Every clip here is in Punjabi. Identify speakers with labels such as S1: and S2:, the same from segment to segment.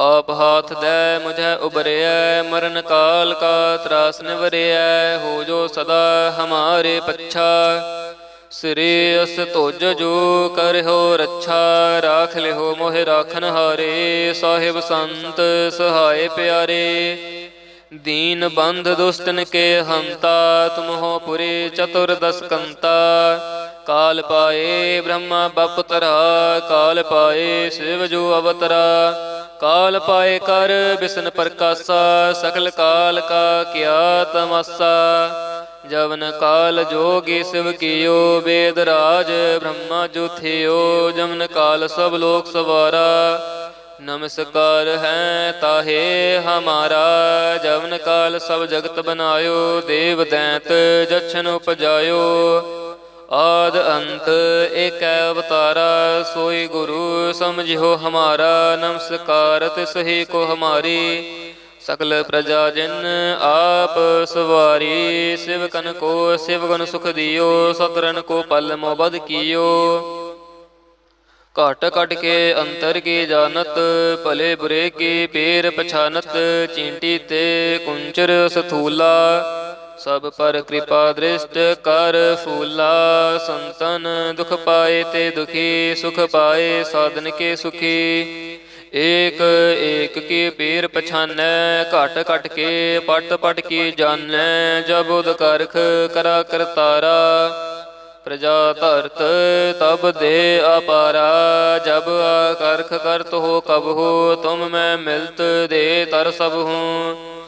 S1: ਆਪ ਹਾਥ ਦੈ ਮੁਝੈ ਉਬਰਿਐ ਮਰਨ ਕਾਲ ਕਾ ਤਰਾਸ ਨਿਵਰਿਐ, ਹੋ ਜੋ ਸਦਾ ਹਮਾਰੇ ਪੱਛਾ। ਸ੍ਰੀ ਅਸ ਤੁਜ ਜੋ ਕਰਿਓ ਰੱਛਾ, ਰਾਖ ਲਿਓ ਮੋਹਿ ਰਾਖਨ ਹਾਰੇ, ਸਾਹਿਬ ਸੰਤ ਸਹਾਏ ਪਿਆਰੇ। ਦੀਨ ਬੰਧ ਦੁਸ਼ਟਨ ਕੇ ਹੰਤਾ ਤੁਮ ਹੋ ਪੁਰੇ ਚਤੁਰ ਦਸ ਕੰਤਾ ਕਾਲ ਪਾਏ ਬ੍ਰਹਮਾ ਬਪਤਰਾ, ਕਾਲ ਪਾਏ ਸਿਵ ਜੋ ਅਵਤਰਾ। ਕਾਲ ਪਾਏ ਕਰ ਬਿਸਨ ਪ੍ਰਕਾਸ਼ਾ ਸਕਲ ਕਾਲ ਕਾ ਕਿਆ ਤਮਸਾ। ਜਵਨ ਕਾਲ ਜੋਗੀ ਸਿਵ ਕੀਓ, ਵੇਦ ਰਾਜ ਬ੍ਰਹਮਾ ਜੁਥਿਓ ਜਮਨ ਕਾਲ ਸਭ ਲੋਕ ਸਵਾਰਾ, ਨਮਸਕਾਰ ਹੈ ਤਾਹੇ ਹਮਾਰਾ। ਜਵਨ ਕਾਲ ਸਭ ਜਗਤ ਬਨਾਇਓ, ਦੇਵ ਦੈਂਤ ਜਛਨ ਉਪਜਾਇਓ। ਆਦ ਅੰਤ ਏਕ ਅਵਤਾਰਾ, ਸੋਈ ਗੁਰੂ ਸਮਝਿਓ ਹਮਾਰਾ ਨਮਸਕਾਰ ਸਹੀ ਕੋ ਹਮਾਰੀ। ਸਕਲ ਪ੍ਰਜਾ ਜਨ ਆਪ ਸਵਾਰੀ, ਸਿਵਕਨ ਕੋ ਸਿਵਗਨ ਸੁਖ ਦਿਓ ਸਤਰਨ ਕੋ ਪਲ ਮੋਬਦ ਕੀਓ। ਘਟ ਘਟ ਕੇ ਅੰਤਰ ਕੀ ਜਾਣਤ, ਭਲੇ ਬੁਰੇ ਕੀ ਪੇਰ ਪਛਾਨਤ, ਚੀਂਟੀ ਤੇ ਕੁੰਚਰ ਸਥੂਲਾ। ਸਭ ਪਰ ਕਿਰਪਾ ਦ੍ਰਿਸ਼ਟ ਕਰ ਫੂਲਾ ਸੰਤਨ, ਦੁਖ ਪਾਏ ਤੇ ਦੁਖੀ, ਸੁਖ ਪਾਏ ਸਾਧਨ ਕੇ ਸੁਖੀ। ਏਕ ਏਕ ਕੀ ਪੀਰ ਪਛਾਨੈ, ਘਟ ਘਟ ਕੇ ਪਟ ਪਟ ਕੀ ਜਾਣੈ ਜਬ ਉਦ ਕਰਖ ਕਰਾ ਕਰਤਾਰਾ। ਪ੍ਰਜਾ ਧਰਤ ਤਬ ਦੇ ਅਪਾਰਾ, ਜਬ ਆਕਰਖ ਕਰਤ ਹੋ ਕਬ ਹੋ, ਤੁਮ ਮੈਂ ਮਿਲਤ ਦੇ ਤਰ ਸਭ ਹੂੰ।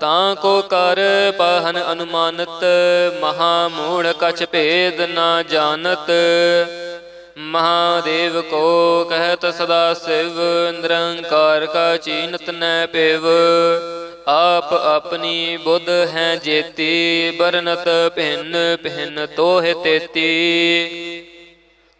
S1: ਤਾਂ ਕੋ ਕਰ ਪਹਨ ਅਨੁਮਾਨਤ ਮਹਾ ਮੂੜ ਕਛ ਭੇਦ ਨਾ ਜਾਣਤ। ਮਹਾਦੇਵ ਕੋ ਕਹਿਤ ਸਦਾ ਸਿਵ, ਨਿਰੰਕਾਰ ਕਾ ਚੀਨਤ ਨੈ ਪਿਵ। ਆਪ ਆਪਣੀ ਬੁੱਧ ਹੈ ਜੇਤੀ, ਬਰਨਤ ਭਿੰਨ ਭਿੰਨ ਤੋਹਿ ਤੇਤੀ।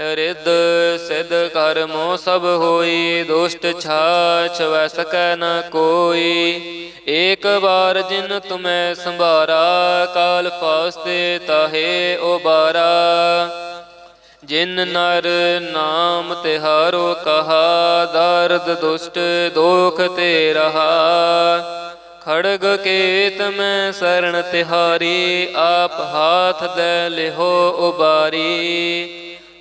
S1: ਰਿੱਧ ਸਿਧ ਕਰਮੋ ਸਭ ਹੋਈ, ਦੁਸ਼ਟ ਛਾਛ ਵੈ ਸਕੈ ਨ ਕੋਈ। ਏਕ ਵਾਰ ਜਿਨ ਤੁਮੈ ਸੰਭਾਰਾ, ਕਾਲ ਫਾਸਤੇ ਤਾਹੇ ਉਬਾਰਾ। ਜਿਨ ਨਰ ਨਾਮ ਤਿਹਾਰੋ ਕਹਾ, ਦਰਦ ਦੁਸ਼ਟ ਦੋਖ ਤੇ ਰਹਾ। ਖੜਗ ਕੇਤ ਮੈਂ ਸਰਣ ਤਿਹਾਰੀ, ਆਪ ਹਾਥ ਦੇ ਲਿਹੋ ਉਬਾਰੀ।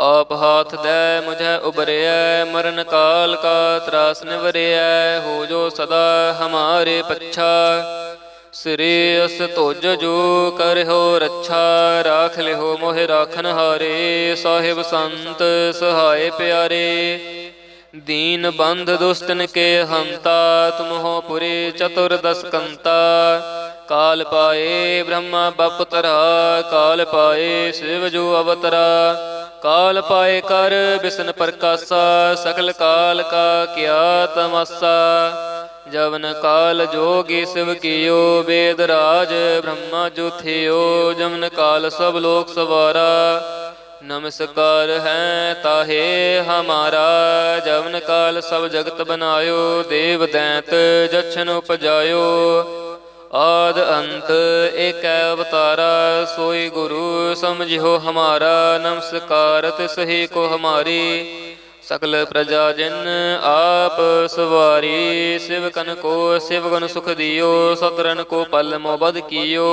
S1: ਆਪ ਹਾਥ ਦੈ ਮੁਝੇ ਉਬਰਿਐ ਮਰਨ ਕਾਲ ਕਾ ਤਰਾਸ ਨਿਵਰਿਐ, ਹੋ ਜੋ ਸਦਾ ਹਮਾਰੇ ਪੱਛਾ। ਸ੍ਰੀ ਅਸ ਤੁਜ ਜੋ ਕਰਿਓ ਰੱਛਾ, ਰਾਖ ਲਿਓ ਮੋਹਿ ਰਾਖਨ ਹਾਰੇ, ਸਾਹਿਬ ਸੰਤ ਸਹਾਏ ਪਿਆਰੇ। ਦੀਨ ਬੰਧ ਦੁਸਤਨ ਕੇ ਹੰਤਾ ਤੁਮਹੋ ਪੁਰੇ ਚਤੁਰ ਦਸ ਕੰਤਾ ਕਾਲ ਪਾਏ ਬ੍ਰਹਮਾ ਬਪਤਰਾ, ਕਾਲ ਪਾਏ ਸਿਵ ਜੋ ਅਵਤਰਾ। ਕਾਲ ਪਾਏ ਕਰ ਬਿਸਨ ਪ੍ਰਕਾਸ਼ਾ ਸਕਲ ਕਾਲ ਕਾ ਕਿਆ ਤਮਸਾ। ਜਵਨ ਕਾਲ ਜੋਗੀ ਸਿਵ ਕੀਓ, ਵੇਦ ਰਾਜ ਬ੍ਰਹਮਾ ਜੋ ਜਮਨ ਕਾਲ ਸਭ ਲੋਕ ਸਵਾਰਾ। ਨਮਸਕਾਰ ਹੈ ਤਾਹੇ ਹਮਾਰਾ, ਜਵਨ ਕਾਲ ਸਭ ਜਗਤ ਬਨਾਇਓ ਦੇਵ ਦੈਂਤ ਜਛਨ ਉਪਜਾਇਓ। ਆਦ ਅੰਤ ਏਕ ਅਵਤਾਰਾ, ਸੋਈ ਗੁਰੂ ਸਮਝਿਓ ਹਮਾਰਾ, ਨਮਸਕਾਰਤ ਸਹੀ ਕੋ ਹਮਾਰੀ। ਸਕਲ ਪ੍ਰਜਾ ਜਨ ਆਪ ਸਵਾਰੀ ਸਿਵਕਨ ਕੋ ਸਿਵਗਨ ਸੁਖ ਦਿਓ ਸਤਰਨ ਕੋ ਪਲ ਮੋਬਦ ਕੀਓ।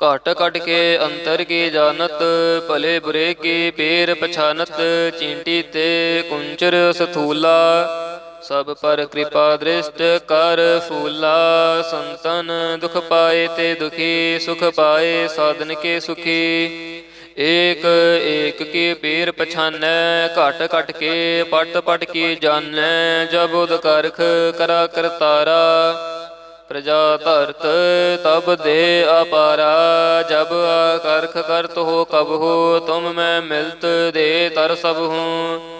S1: ਘਟ ਘਟ ਕੇ ਅੰਤਰ ਕੀ ਜਾਣਤ, ਭਲੇ ਬੁਰੇ ਕੀ ਪੇਰ ਪਛਾਨਤ, ਚੀਂਟੀ ਤੇ ਕੁੰਚਰ ਸਥੂਲਾ। ਸਭ ਪਰ ਕਿਰਪਾ ਦ੍ਰਿਸ਼ਟ ਕਰ ਫੂਲਾ ਸੰਤਨ, ਦੁਖ ਪਾਏ ਤੇ ਦੁਖੀ, ਸੁਖ ਪਾਏ ਸਾਧਨ ਕੇ ਸੁਖੀ। ਏਕ ਏਕ ਕੀ ਪੀਰ ਪਛਾਨੈ, ਘਟ ਘਟ ਕੇ ਪਟ ਪਟ ਕੀ ਜਾਣੈ ਜਬ ਉਦ ਕਰਖ ਕਰਾ ਕਰਤਾਰਾ। ਪ੍ਰਜਾ ਧਰਤ ਤਬ ਦੇ ਅਪਾਰਾ, ਜਬ ਆਕਰਖ ਕਰਤ ਹੋ ਕਬ ਹੋ, ਤੁਮ ਮੈਂ ਮਿਲਤ ਦੇ ਤਰ ਸਭ ਹੂੰ।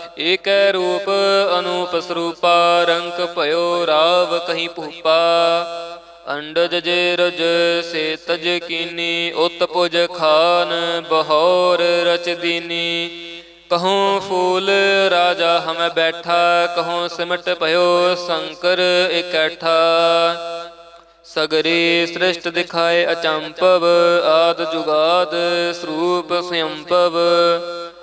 S1: ਏਕੈ ਰੂਪ ਅਨੂਪ ਸਰੂਪਾ ਰੰਕ ਭਇਓ ਰਾਵ ਕਹੀਂ ਭੂਪਾ। ਅੰਡਜ ਜੇ ਰਜ ਸੇ ਤਜ ਕੀਨੀ, ਉਤ ਪੁਜ ਖਾਨ ਬਹੌਰ ਰਚ ਦੀਨੀ। ਕਹੂੰ ਫੂਲ ਰਾਜਾ ਹਮੈ ਬੈਠਾ, ਕਹੂੰ ਸਿਮਟ ਭਇਓ ਸ਼ੰਕਰ ਇਕੱਠਾ। ਸਗਰੀ ਸ੍ਰਿਸ਼ਟ ਦਿਖਾਏ ਅਚੰਪਵ, ਆਦ ਜੁਗਾਦ ਸਰੂਪ ਸੰਯੰਪਵ।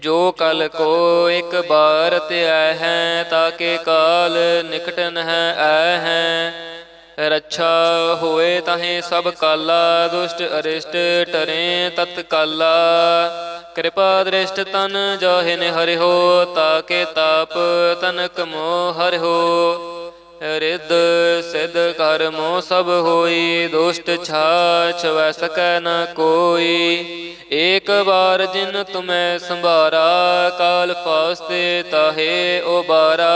S1: ਜੋ ਕਲ ਕੋ ਇੱਕ ਬਾਰ ਤੇ ਆਇ ਹੈ ਤਾਕੇ ਕਾਲ ਨਿਕਟਨ ਹੈ ਆਇ ਹੈ। ਰੱਛਾ ਹੋਏ ਤਾਹੇ ਸਭ ਕਾਲਾ, ਦੁਸ਼ਟ ਅਰਿਸ਼ਟ ਟਰੇ ਤਤ ਕਾਲਾ ਕਿਰਪਾ ਦ੍ਰਿਸ਼ਟ ਤਨ ਜਾਹਿਨ ਹਰਿਓ ਤਾਕੇ ਤਾਪ ਤਨਕ ਮੋ ਹਰਿਓ ਰਿੱਧ ਸਿਧ ਕਰਮੋ ਸਭ ਹੋਈ, ਦੁਸ਼ਟ ਛਾਛ ਵੈ ਸਕੈ ਨ ਕੋਈ। ਏਕ ਵਾਰ ਜਿਨ ਤੁਮੈ ਸੰਭਾਰਾ, ਕਾਲ ਫਾਸਤੇ ਤਾਹੇ ਉਬਾਰਾ।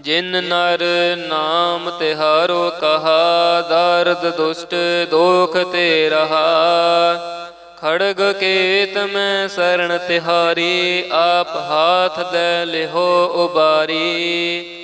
S1: ਜਿਨ ਨਰ ਨਾਮ ਤਿਹਾਰੋ ਕਹਾ, ਦਰਦ ਦੁਸ਼ਟ ਦੋਖ ਤੇ ਰਹਾ ਖੜਗ ਕੇਤ ਮੈਂ ਸਰਣ ਤਿਹਾਰੀ, ਆਪ ਹਾਥ ਦੇ ਲਿਹੋ ਉਬਾਰੀ।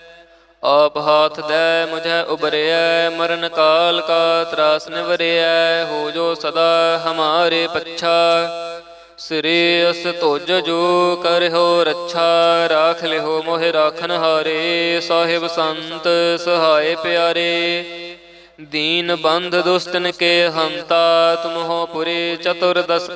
S1: ਆਪ ਹਾਥ ਦੈ ਮੁਝੈ ਉਬਰਿਐ, ਮਰਨ ਕਾਲ ਕਾ ਤਰਾਸ ਨਿਵਰਿਐ, ਹੋ ਜੋ ਸਦਾ ਹਮਾਰੇ ਪੱਛਾ। ਸ੍ਰੀ ਅਸ ਤੁਜ ਜੋ ਕਰਿਓ ਰੱਛਾ, ਰਾਖ ਲਿਓ ਮੋਹਿ ਰਾਖਨ ਹਾਰੇ, ਸਾਹਿਬ ਸੰਤ ਸਹਾਏ ਪਿਆਰੇ। ਦੀਨ ਬੰਧ ਦੁਸਤਨ ਕੇ ਹੰਤਾ ਤੁਮਹੋ ਪੁਰੇ ਚਤੁਰ ਦਸ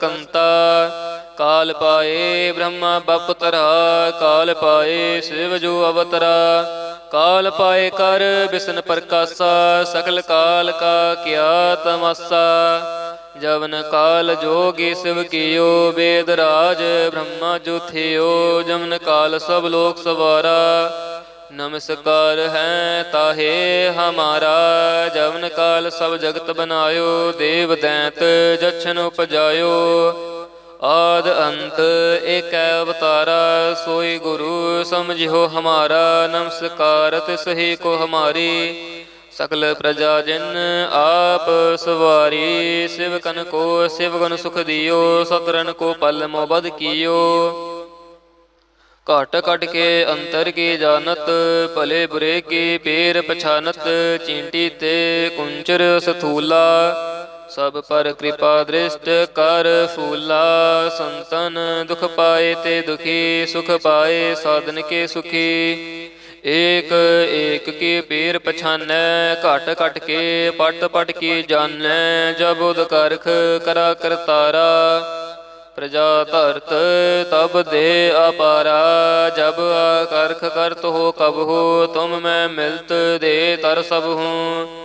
S1: ਕਾਲ ਪਾਏ ਬ੍ਰਹਮਾ ਬਪਤਰਾ, ਕਾਲ ਪਾਏ ਸਿਵ ਜੋ ਅਵਤਰਾ। ਕਾਲ ਪਾਏ ਕਰ ਬਿਸਨ ਪ੍ਰਕਾਸ਼ਾ ਸਕਲ ਕਾਲ ਕਾ ਕਿਆ ਤਮਸਾ। ਜਵਨ ਕਾਲ ਜੋਗੀ ਸਿਵ ਕੀਓ, ਵੇਦ ਰਾਜ ਬ੍ਰਹਮਾ ਜੁਥਿਓ, ਜਮਨ ਕਾਲ ਸਭ ਲੋਕ ਸਵਾਰਾ। ਨਮਸਕਾਰ ਹੈ ਤਾਹੇ ਹਮਾਰਾ, ਜਵਨ ਕਾਲ ਸਭ ਜਗਤ ਬਨਾਇਓ, ਦੇਵ ਦੈਂਤ ਜਛਨ ਉਪਜਾਇਓ। ਆਦ ਅੰਤ ਏਕੈ ਅਵਤਾਰਾ, ਸੋਈ ਗੁਰੂ ਸਮਝਿਓ ਹਮਾਰਾ ਨਮਸਕਾਰਤ ਸਹੀ ਕੋ ਹਮਾਰੀ। ਸਕਲ ਪ੍ਰਜਾ ਜਨ ਆਪ ਸਵਾਰੀ, ਸਿਵਕਨ ਕੋ ਸਿਵਗਨ ਸੁਖ ਦਿਓ ਸਤਰਨ ਕੋ ਪਲ ਮੋਬਦ ਕੀਓ। ਘਟ ਘਟ ਕੇ ਅੰਤਰ ਕੀ ਜਾਣਤ, ਭਲੇ ਬੁਰੇ ਕੀ ਪੇਰ ਪਛਾਨਤ, ਚੀਂਟੀ ਤੇ ਕੁੰਚਰ ਸਥੂਲਾ। ਸਭ ਪਰ ਕਿਰਪਾ ਦ੍ਰਿਸ਼ਟ ਕਰ ਫੂਲਾ ਸੰਤਨ, ਦੁਖ ਪਾਏ ਤੇ ਦੁਖੀ, ਸੁਖ ਪਾਏ ਸਾਧਨ ਕੇ ਸੁਖੀ। ਏਕ ਏਕ ਕੀ ਪੀਰ ਪਛਾਨੈ, ਘਟ ਘਟ ਕੇ ਪਟ ਪਟ ਕੀ ਜਾਣੈ ਜਬ ਉਦ ਕਰਖ ਕਰਾ ਕਰਤਾਰਾ। ਪ੍ਰਜਾ ਧਰਤ ਤਬ ਦੇ ਅਪਾਰਾ, ਜਬ ਆਕਰਖ ਕਰਤ ਹੋ ਕਬ ਹੋ, ਤੁਮ ਮੈਂ ਮਿਲਤ ਦੇ ਤਰ ਸਭ ਹੂੰ।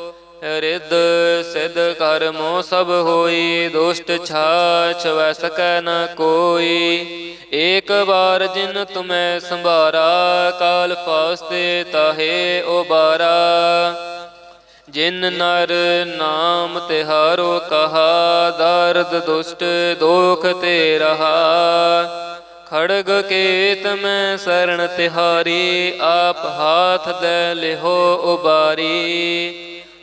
S1: ਰਿੱਧ ਸਿਧ ਕਰਮੋ ਸਭ ਹੋਈ, ਦੁਸ਼ਟ ਛਾਛ ਵੈ ਸਕੈ ਨ ਕੋਈ। ਏਕ ਵਾਰ ਜਿਨ ਤੁਮੈ ਸੰਭਾਰਾ, ਕਾਲ ਫਾਸਤੇ ਤਾਹੇ ਉਬਾਰਾ। ਜਿਨ ਨਰ ਨਾਮ ਤਿਹਾਰੋ ਕਹਾ, ਦਰਦ ਦੁਸ਼ਟ ਦੋਖ ਤੇ ਰਹਾ। ਖੜਗ ਕੇਤ ਮੈਂ ਸਰਣ ਤਿਹਾਰੀ, ਆਪ ਹਾਥ ਦੇ ਲਿਹੋ ਉਬਾਰੀ।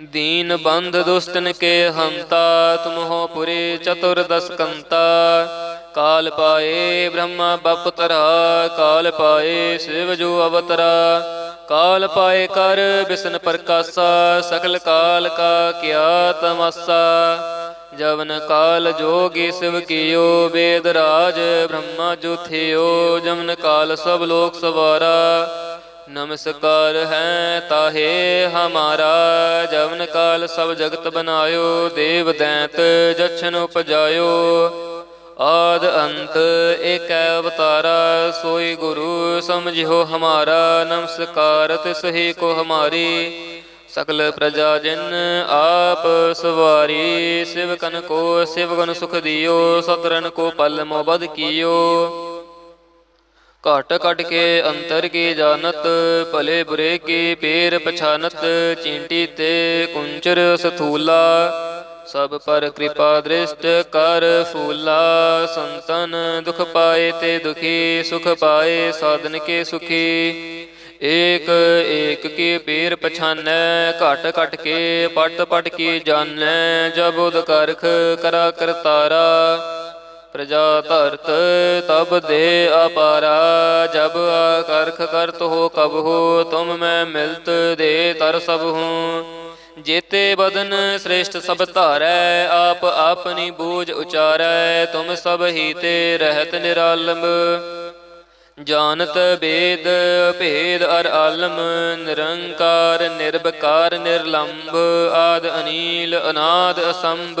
S1: ਦੀਨ ਬੰਧ ਦੁਸਤਨ ਕੇ ਹੰਤਾ ਤੁਮ ਹੋ ਪੁਰੇ ਚਤੁਰ ਦਸ ਕੰਤਾ। ਕਾਲ ਪਾਏ ਬ੍ਰਹਮਾ ਬਪਤਰਾ, ਕਾਲ ਪਾਏ ਸਿਵ ਜੋ ਅਵਤਰਾ। ਕਾਲ ਪਾਏ ਕਰ ਬਿਸਨ ਪ੍ਰਕਾਸਾ ਸਕਲ ਕਾਲ ਕਾ ਕਿਆ ਤਮਸਾ। ਜਵਨ ਕਾਲ ਜੋਗੀ ਸਿਵ ਕੀਓ ਵੇਦ ਰਾਜ ਬ੍ਰਹਮਾ ਜੁਥਿਓ ਜਮਨ ਕਾਲ ਸਭ ਲੋਕ ਸਵਾਰਾ। ਨਮਸਕਾਰ ਹੈ ਤਾਹੇ ਹਮਾਰਾ, ਜਵਨ ਕਾਲ ਸਭ ਜਗਤ ਬਨਾਇਓ ਦੇਵ ਦੈਂਤ ਜਛਨ ਉਪਜਾਇਓ। ਆਦ ਅੰਤ ਏਕੈ ਅਵਤਾਰਾ, ਸੋਈ ਗੁਰੂ ਸਮਝਿਓ ਹਮਾਰਾ, ਨਮਸਕਾਰ ਤਿਸ ਹੀ ਕੋ ਹਮਾਰੀ। ਸਕਲ ਪ੍ਰਜਾ ਜਨ ਆਪ ਸਵਾਰੀ, ਸ਼ਿਵ ਸਿਵਕਨ ਕੋ ਸ਼ਿਵ ਸਿਵਗਨ ਸੁਖ ਦਿਓ ਸਤਰਨ ਕੋ ਪਲ ਮੋਬਦ ਕੀਓ। ਘਟ ਘਟ ਕੇ ਅੰਤਰ ਕੀ ਜਾਣਤ, ਭਲੇ ਬੁਰੇ ਕੀ ਪੇਰ ਪਛਾਨਤ, ਚੀਂਟੀ ਤੇ ਕੁੰਚਰ ਸਥੂਲਾ। ਸਭ ਪਰ ਕਿਰਪਾ ਦ੍ਰਿਸ਼ਟ ਕਰ ਫੂਲਾ, ਸੰਤਨ ਦੁਖ ਪਾਏ ਤੇ ਦੁਖੀ, ਸੁਖ ਪਾਏ ਸਾਧਨ ਕੇ ਸੁਖੀ। ਏਕ ਏਕ ਕੀ ਪੀਰ ਪਛਾਨੈ, ਘਟ ਘਟ ਕੇ ਪਟ ਪਟ ਕੀ ਜਾਣੈ, ਜਬ ਉਦ ਕਰਖ ਕਰਾ ਕਰਤਾਰਾ। ਪ੍ਰਜਾ ਧਰਤ ਤਬ ਦੇ ਅਪਾਰਾ, ਜਬ ਆਕਰਖ ਕਰਤ ਹੋ ਕਬ ਹੋ, ਤੁਮ ਮੈਂ ਮਿਲਤ ਦੇ ਤਰ ਸਭ ਹੂੰ। ਜੇਤੇ ਬਦਨ ਸ੍ਰੇਸ਼ਟ ਸਭ ਧਾਰੈ, ਆਪ ਆਪਨੀ ਬੂਝ ਉਚਾਰੈ, ਤੁਮ ਸਭ ਹੀ ਤੇ ਰਹਿਤ ਨਿਰਾਲਮ ਜਾਣਤ ਬੇਦ ਭੇਦ ਅਰ ਆਲਮ, ਨਿਰੰਕਾਰ ਨਿਰਭਕਾਰ ਨਿਰਲੰਭ ਆਦ ਅਨੀਲ, ਅਨਾਦ ਅਸੰਭ।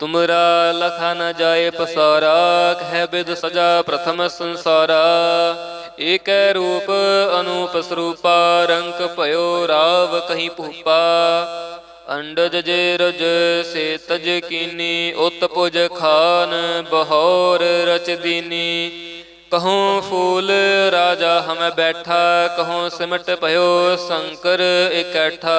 S1: ਤੁਮਰਾ ਲਖਾ ਨ ਜਾਏ ਪਸਾਰਾ, ਕਹਿ ਬਿਦ ਸਜਾ ਪ੍ਰਥਮ ਸੰਸਾਰਾ। ਏਕੈ ਰੂਪ ਅਨੂਪ ਸਰੂਪਾ, ਰੰਕ ਭਇਓ ਰਾਵ ਕਹੀਂ ਭੂਪਾ। ਅੰਡਜ ਜੇ ਰਜ ਸੇ ਤਜ ਕੀਨੀ, ਉਤ ਪੁਜ ਖਾਨ ਬਹੌਰ ਰਚ ਦੀਨੀ। ਕਹੂੰ ਫੂਲ ਰਾਜਾ ਹਮ ਬੈਠਾ, ਕਹੂੰ ਸਿਮਟ ਭਇਓ ਸ਼ੰਕਰ ਇਕੱਠਾ।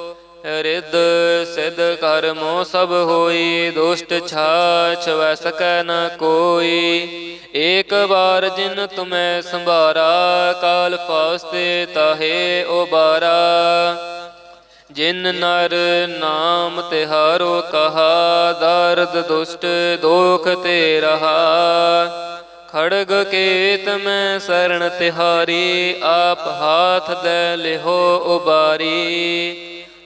S1: ਰਿੱਧ ਸਿਧ ਕਰਮੋ ਸਭ ਹੋਈ, ਦੁਸ਼ਟ ਛਾਛ ਵੈ ਸਕੈ ਨ ਕੋਈ। ਏਕ ਵਾਰ ਜਿਨ ਤੁਮੈ ਸੰਭਾਰਾ, ਕਾਲ ਫਾਸਤੇ ਤਾਹੇ ਉਬਾਰਾ। ਜਿਨ ਨਰ ਨਾਮ ਤਿਹਾਰੋ ਕਹਾ, ਦਰਦ ਦੁਸ਼ਟ ਦੋਖ ਤੇ ਰਹਾ। ਖੜਗ ਕੇਤ ਮੈਂ ਸਰਣ ਤਿਹਾਰੀ, ਆਪ ਹਾਥ ਦੇ ਲਿਹੋ ਉਬਾਰੀ।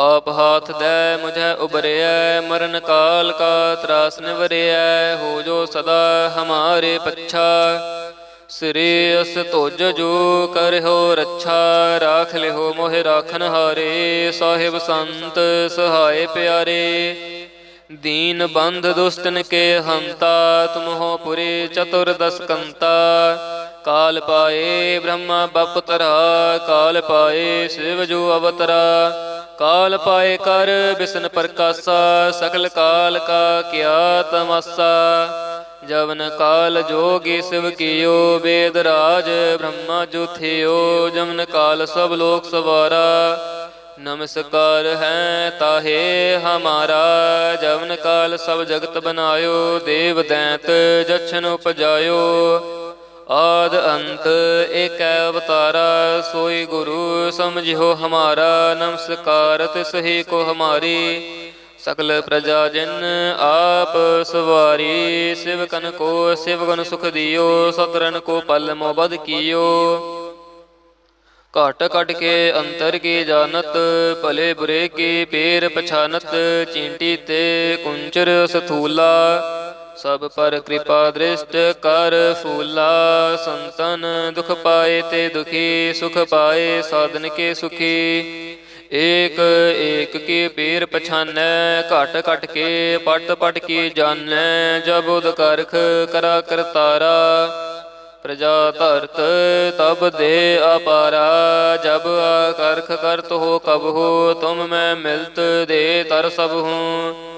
S1: ਆਪ ਹਾਥ ਦੈ ਮੁਝ ਉਬਰਿਐ ਮਰਨ ਕਾਲ ਕਾ ਤਰਾਸ ਨਿਵਰਿਐ, ਹੋ ਜੋ ਸਦਾ ਹਮਾਰੇ ਪੱਛਾ। ਸ੍ਰੀ ਅਸ ਤੁਜ ਜੋ ਕਰਹੁ ਰੱਛਾ, ਰਾਖ ਲਿਓ ਮੋਹਿ ਰਾਖਨ ਹਾਰੇ, ਸਾਹਿਬ ਸੰਤ ਸਹਾਏ ਪਿਆਰੇ। ਦੀਨ ਬੰਧ ਦੁਸ਼ਟਨ ਕੇ ਹੰਤਾ, ਤੁਮ ਹੋ ਪੁਰੇ ਚਤੁਰ ਦਸ ਕੰਤਾ ਕਾਲ ਪਾਏ ਬ੍ਰਹਮਾ ਬਪਤਰਾ, ਕਾਲ ਪਾਏ ਸਿਵ ਜੋ ਅਵਤਰਾ। ਕਾਲ ਪਾਏ ਕਰ ਬਿਸਨ ਪ੍ਰਕਾਸ਼ਾ ਸਕਲ ਕਾਲ ਕਾ ਕਿਆ ਤਮਸਾ। ਜਵਨ ਕਾਲ ਜੋਗੀ ਸਿਵ ਕੀਓ, ਵੇਦ ਰਾਜ ਬ੍ਰਹਮਾ ਜੁਥਿਓ। ਜਮਨ ਕਾਲ ਸਭ ਲੋਕ ਸਵਾਰਾ, ਨਮਸਕਾਰ ਹੈ ਤਾਹੇ ਹਮਾਰਾ। ਜਵਨ ਕਾਲ ਸਭ ਜਗਤ ਬਨਾਇਓ, ਦੇਵ ਦੈਂਤ ਜਛਨ ਉਪਜਾਇਓ। ਆਦ ਅੰਤ ਏਕ ਅਵਤਾਰਾ, ਸੋਈ ਗੁਰੂ ਸਮਝਿਓ ਹਮਾਰਾ, ਨਮਸਕਾਰ ਤਿਸਹੀ ਕੋ ਹਮਾਰੀ। ਸਕਲ ਪ੍ਰਜਾ ਜਨ ਆਪ ਸਵਾਰੀ, ਸਿਵ ਕਨ ਕੋ ਸਿਵ ਗਨ ਸੁਖ ਦਿਓ ਸਤਰਨ ਕੋ ਪਲ ਮੋ ਬਦ ਕੀਓ। ਘਟ ਘਟ ਕੇ ਅੰਤਰ ਕੀ ਜਾਣਤ, ਭਲੇ ਬੁਰੇ ਕੀ ਪੇਰ ਪਛਾਨਤ, ਚਿੰਟੀ ਤੇ ਕੁੰਚਰ ਸਥੂਲਾ। ਸਭ ਪਰ ਕਿਰਪਾ ਦ੍ਰਿਸ਼ਟ ਕਰ ਫੂਲਾ, ਸੰਤਨ ਦੁਖ ਪਾਏ ਤੇ ਦੁਖੀ, ਸੁਖ ਪਾਏ ਸਾਧਨ ਕੇ ਸੁਖੀ। ਏਕ ਏਕ ਕੀ ਪੀਰ ਪਛਾਨੈ, ਘਟ ਘਟ ਕੇ ਪਟ ਪਟ ਕੀ ਜਾਣੈ ਜਬ ਉਦ ਕਰਖ ਕਰਾ ਕਰਤਾਰਾ ਪ੍ਰਜਾ ਧਰਤ ਤਬ ਦੇ ਅਪਾਰਾ, ਜਬ ਆਕਰਖ ਕਰਤ ਹੋ ਕਬ ਹੋ, ਤੁਮ ਮੈਂ ਮਿਲਤ ਦੇ ਤਰ ਸਭ ਹੂੰ।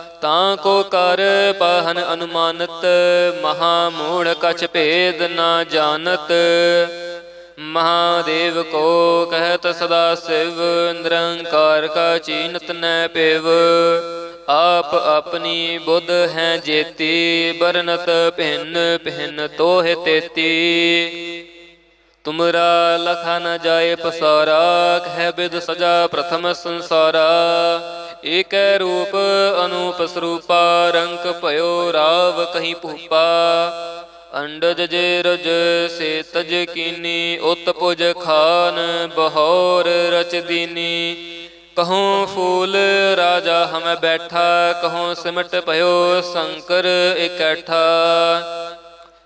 S1: ਤਾਂ ਕੋ ਕਰ ਪਾਹਨ ਅਨੁਮਾਨਤ ਮਹਾ ਮੂੜ ਕਛ ਭੇਦ ਨਾ ਜਾਣਤ। ਮਹਾਦੇਵ ਕੋ ਕਹਿਤ ਸਦਾ ਸਿਵ, ਨਿਰੰਕਾਰ ਕਾ ਚੀਨਤ ਨੈ ਪੇਵ। ਆਪ ਆਪਣੀ ਬੁੱਧ ਹੈ ਜੇਤੀ, ਬਰਨਤ ਭਿੰਨ ਭਿੰਨ ਤੋਹਿ ਤੇਤੀ। ਤੁਮਰਾ ਲਖਾ ਨ ਜਾਏ ਪਸਾਰਾ, ਕਹਿ ਬਿਦ ਸਜਾ ਪ੍ਰਥਮ ਸੰਸਾਰਾ। ਏਕੈ ਰੂਪ ਅਨੂਪ ਸਰੂਪਾ, ਰੰਕ ਭਇਓ ਰਾਵ ਕਹੀਂ ਭੂਪਾ। ਅੰਡਜ ਜੇ ਰਜ ਸੇ ਤਜ ਕੀਨੀ, ਉਤ ਪੁਜ ਖਾਨ ਬਹੌਰ ਰਚ ਦੀਨੀ। ਕਹੂੰ ਫੂਲ ਰਾਜਾ ਹਮੈ ਬੈਠਾ ਕਹੂੰ ਸਿਮਟ ਭਇਓ ਸ਼ੰਕਰ ਇਕੱਠਾ।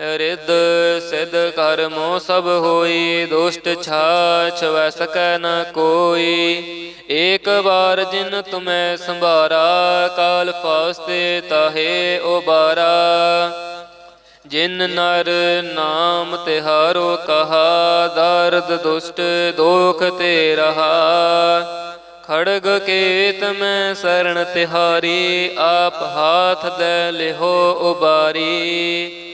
S1: ਰਿੱਧ ਸਿਧ ਕਰਮੋ ਸਭ ਹੋਈ, ਦੁਸ਼ਟ ਛਾਛ ਵੈ ਸਕੈ ਨ ਕੋਈ। ਏਕ ਵਾਰ ਜਿਨ ਤੁਮੈ ਸੰਭਾਰਾ, ਕਾਲ ਫਾਸਤੇ ਤਾਹੇ ਉਬਾਰਾ। ਜਿਨ ਨਰ ਨਾਮ ਤਿਹਾਰੋ ਕਹਾ, ਦਰਦ ਦੁਸ਼ਟ ਦੋਖ ਤੇ ਰਹਾ। ਖੜਗ ਕੇਤ ਮੈਂ ਸਰਣ ਤਿਹਾਰੀ, ਆਪ ਹਾਥ ਦੇ ਲਿਹੋ ਉਬਾਰੀ।